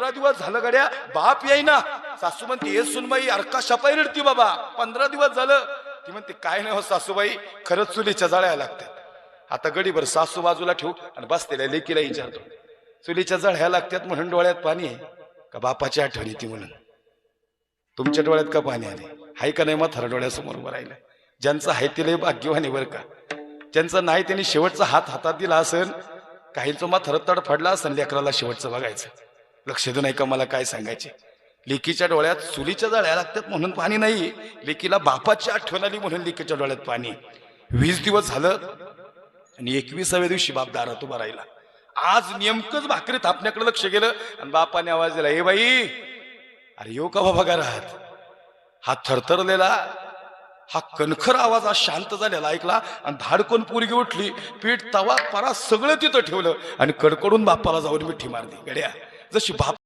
पंधरा दिवस झालं गड्या बाप येईना. सासू म्हणते ये सुनबाई अरका शपाई रडती बाबा. पंधरा दिवस झालं. ती म्हणते काय नाही हो सासूबाई खरंच चुलीच्या जळ्या लागतात. आता गडीभर सासू बाजूला ठेवू आणि बसतेल्या लेकीला विचारतो चुलीच्या जळ्या लागतात म्हणून डोळ्यात पाणी आहे? का बापाची आठवण येते म्हणून? तुमच्या डोळ्यात का पाणी आले? हाय का नाही म्हातारा डोळ्यासमोर उभं राहिलं? ज्यांचं आहे ते लय भाग्यवान आहे बरं का? ज्यांचं नाही त्यांनी शेवटचा हात हातात दिला असेल काहींचं माथर तडफडला असेल लेकराला शेवटचं बघायचं. लक्ष देऊ नाही का मला काय सांगायचे? लेकीच्या डोळ्यात चुलीच्या जळ्या लागतात म्हणून पाणी नाही. लेकीला बापाची आठवण आली म्हणून लेकीच्या डोळ्यात पाणी. वीस दिवस झालं आणि एकविसाव्या दिवशी बाप दारात उभा राहिला. आज नेमकंच भाकरी थापण्याकडे लक्ष गेलं आणि बापाने आवाज दिला हे बाई अरे येऊ का बाबा घरात? हा थरथरलेला हा कणखर आवाज आज शांत झालेला ऐकला आणि धाडकोन पोरगी उठली. पीठ तवा परा सगळं तिथं ठेवलं आणि कडकडून बापाला जाऊन मिठी मारली. गड्या जशी बाप